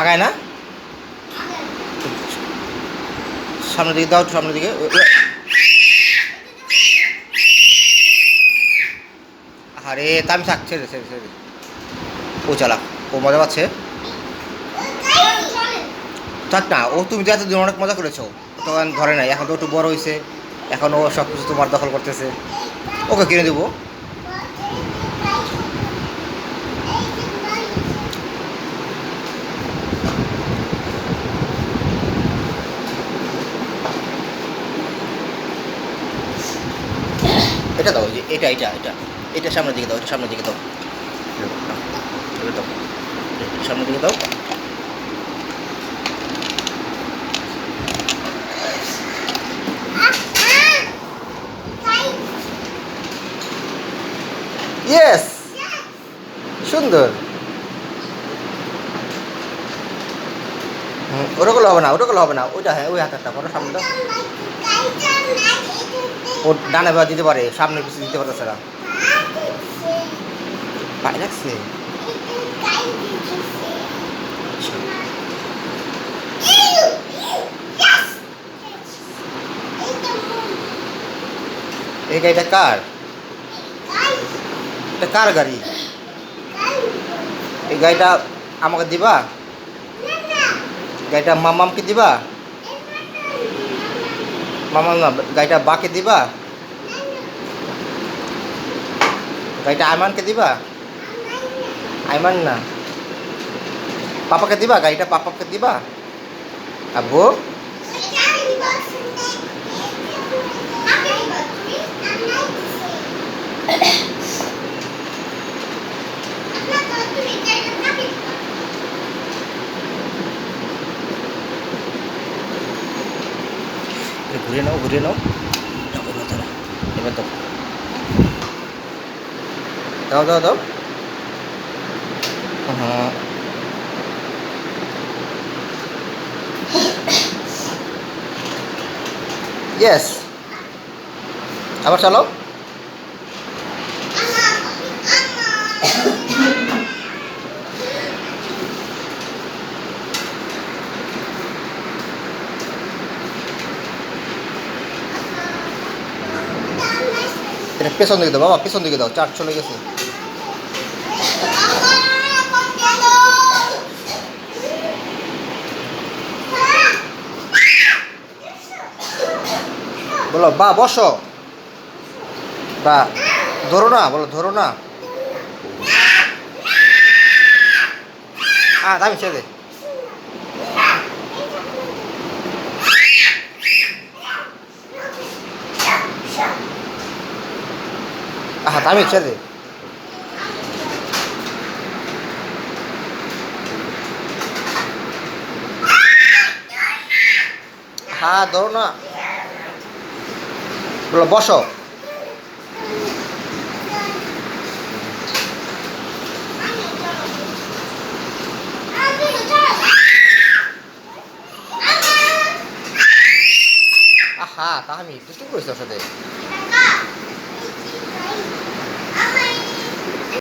আগায় না? সামনের দিকে, দাও সামনের দিকে। আরে, তা আমি থাক, ছেড়ে ছেড়ে ছেড়ে ও চালাক ও মজা পাচ্ছে। থাক না, ও তুমি তো এতদিন অনেক মজা করেছ। ও তো এখন ধরে নাই, এখন তো একটু বড় হয়েছে এখন ও সব কিছু তোমার দখল করতেছে। ওকে কিনে দেবো। এটা দাও যে এটা এটা এটা। এটা সামনের দিকে দাও এটা সামনের দিকে দাও। দাও। সামনের দিকে দাও। ইয়েস সুন্দর। ওরকম হবে না, ওরকম হবে না। ওইটা হ্যাঁ ওই হাতেরটা করো সামনে দাও। ও ডানে বা দিতে পারে, সামনে কিছু দিতে পারতেছে না। পায়ে লাগছে। এই গাড়িটা কার? এটা কার গাড়ি? এই গাড়িটা আমাকে দিবা? গাড়িটা মামামকে দিবা? মামাম না গাড়িটা বাকে দিবা? গাড়িটা আইমানকে দিবা? আইমান না। পাপাকে দিবা? গাড়িটা পাপাকে দিবা? আব্বু? ঘুরে নাও ঘুরে নাও। এবার দাও এবার দাও দাও দাও দাও। হ্যাঁ ইয়েস আবার চালাও। এটা পেছন দিকে দাও বাবা পেছন দিকে দাও চার চলে গেছে বলো বা বসো বা ধরো না বলো ধরো না হ্যাঁ দামি ছেড়ে দে দামি ছেড়ে দে হ্যাঁ ধরো না। বলো, বসো। আহা তাহামি তুই কি করিস ওর সাথে।